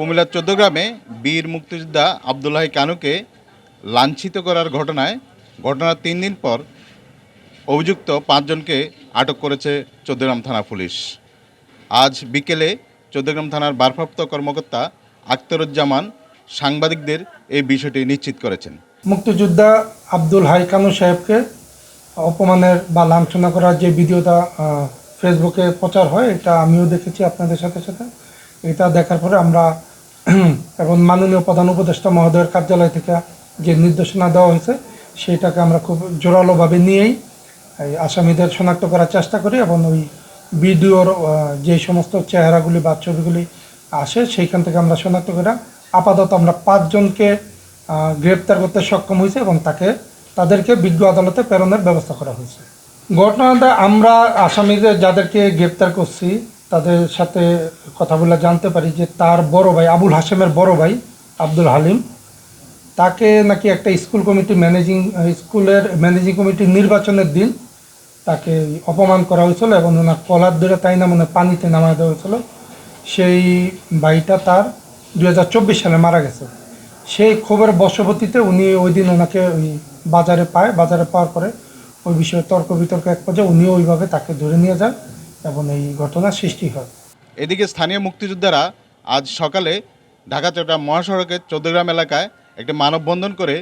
কুমিল্লার চোদ্দগ্রামে বীর মুক্তিযোদ্ধা আবদুল্লাহ কানুকে লাঞ্ছিত করার ঘটনায় ঘটনার তিন দিন পর অভিযুক্ত পাঁচজনকে আটক করেছে চোদ্দগ্রাম থানা পুলিশ। আজ বিকেলে চোদ্দগ্রাম থানার ভারপ্রাপ্ত কর্মকর্তা আখতারুজ্জামান সাংবাদিকদের এই বিষয়টি নিশ্চিত করেছেন। মুক্তিযোদ্ধা আব্দুল হাই কানু সাহেবকে অপমানের বা লাঞ্ছনা করার যে ভিডিওটা ফেসবুকে প্রচার হয়, এটা আমিও দেখেছি আপনাদের সাথে সাথে। এটা দেখার পরে আমরা এবং মাননীয় প্রধান উপদেষ্টা মহোদয়ের কার্যালয় থেকে যে নির্দেশনা দেওয়া হয়েছে সেইটাকে আমরা খুব জোরালোভাবে নিয়েই আসামিদের শনাক্ত করার চেষ্টা করি এবং ওই ভিডিওর আহ, যে সমস্ত চেহারাগুলি বা ছবিগুলি আসে সেইখান থেকে আমরা শনাক্ত করে আপাতত আমরা পাঁচজনকে গ্রেপ্তার করতে সক্ষম হয়েছে এবং তাকে তাদেরকে বিজ্ঞ আদালতে প্রেরণের ব্যবস্থা করা হয়েছে। ঘটনাটা আমরা আসামিদের যাদেরকে গ্রেপ্তার করছি তাদের সাথে কথা বলে জানতে পারি যে তার বড় ভাই, আবুল হাসেমের বড় ভাই, আব্দুল হালিম, তাকে নাকি একটা স্কুল কমিটি ম্যানেজিং, স্কুলের ম্যানেজিং কমিটির নির্বাচনের দিন তাকে অপমান করা হয়েছিল এবং ওনার কলার ধরে তাই না মানে পানিতে নামা দেওয়া হয়েছিল। সেই ভাইটা তার দুহাজার চব্বিশ সালে মারা গেছে। সেই খবরের বশবর্তীতে উনি ওই দিন ওনাকে ওই বাজারে পায়। বাজারে পাওয়ার পরে ওই বিষয়ে তর্ক বিতর্ক এক পর্যায়ে উনিও ওইভাবে তাকে ধরে নিয়ে যান। এবং এই ঘটনার সৃষ্টি হয়। এদিকে স্থানীয় মুক্তিযোদ্ধারা আজ সকালে ঢাকা চট্টগ্রাম মহাসড়কের চৌদ্দগ্রাম এলাকায় একটি মানববন্ধন করে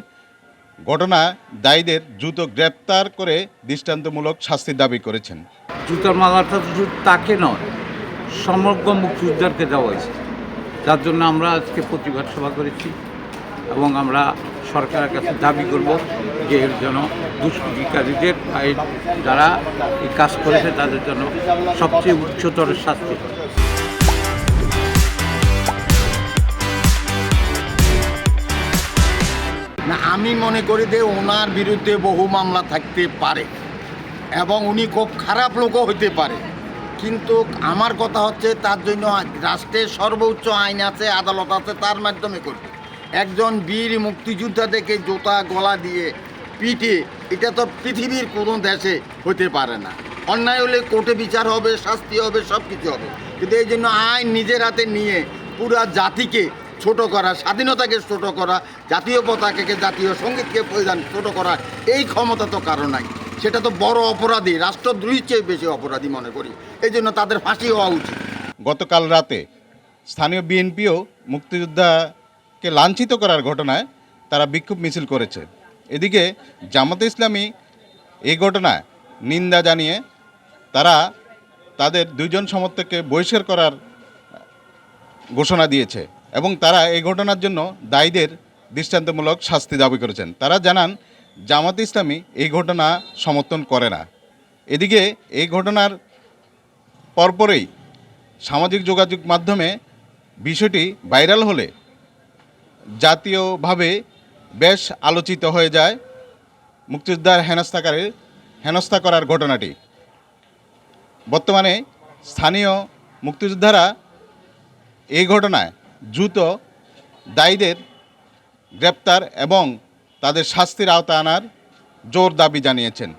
ঘটনা দায়ীদের দ্রুত গ্রেপ্তার করে দৃষ্টান্তমূলক শাস্তির দাবি করেছেন। জুতার মালাটা শুধু তাকে নয় সমগ্র মুক্তিযোদ্ধারকে দেওয়া হয়েছে। যার জন্য আমরা আজকে প্রতিবাদ সভা করেছি এবং আমরা সরকারের কাছে দাবি করব যে জন্য দুষ্কৃতিকারীদের বা যারা এই কাজ করেছে, তাদের জন্য সবচেয়ে উচ্চতর শাস্তি। না, আমি মনে করি যে ওনার বিরুদ্ধে বহু মামলা থাকতে পারে এবং উনি খুব খারাপ লোকও হইতে পারে। কিন্তু আমার কথা হচ্ছে, তার জন্য রাষ্ট্রের সর্বোচ্চ আইন আছে, আদালত আছে, তার মাধ্যমে করবে। একজন বীর মুক্তিযোদ্ধা থেকে জোতা গলা দিয়ে পিঠে, এটা তো পৃথিবীর কোনো দেশে হতে পারে না। অন্যায় হলে কোর্টে বিচার হবে, শাস্তি হবে সব কিছু হবে। কিন্তু এই জন্য আইন নিজের হাতে নিয়ে পুরা জাতিকে ছোট করা, স্বাধীনতাকে ছোট করা, জাতীয় পতাকাকে, জাতীয় সঙ্গীতকে পরিধান ছোট করা, এই ক্ষমতা তো কারও নাই। সেটা তো বড় অপরাধী, রাষ্ট্রদ্রোহীর চেয়ে বেশি অপরাধী মনে করি। এই জন্য তাদের ফাঁসি হওয়া উচিত। গতকাল রাতে স্থানীয় বিএনপিও মুক্তিযোদ্ধাকে লাঞ্ছিত করার ঘটনায় তারা বিক্ষোভ মিছিল করেছে। এদিকে জামাতে ইসলামী এই ঘটনায় নিন্দা জানিয়ে তারা তাদের দুইজন সমর্থককে বহিষ্কার করার ঘোষণা দিয়েছে এবং তারা এই ঘটনার জন্য দায়ীদের দৃষ্টান্তমূলক শাস্তি দাবি করেছেন। তারা জানান, জামাতে ইসলামী এই ঘটনা সমর্থন করে না। এদিকে এই ঘটনার পরপরেই সামাজিক যোগাযোগ মাধ্যমে বিষয়টি ভাইরাল হলে জাতীয়ভাবে বেশ আলোচিত হয়ে যায় মুক্তিযোদ্ধার হেনস্থাকারের হেনস্থা করার ঘটনাটি। বর্তমানে স্থানীয় মুক্তিযোদ্ধারা এই ঘটনায় দ্রুত দায়ীদের গ্রেপ্তার এবং তাদের শাস্তির আওতা আনার জোর দাবি জানিয়েছেন।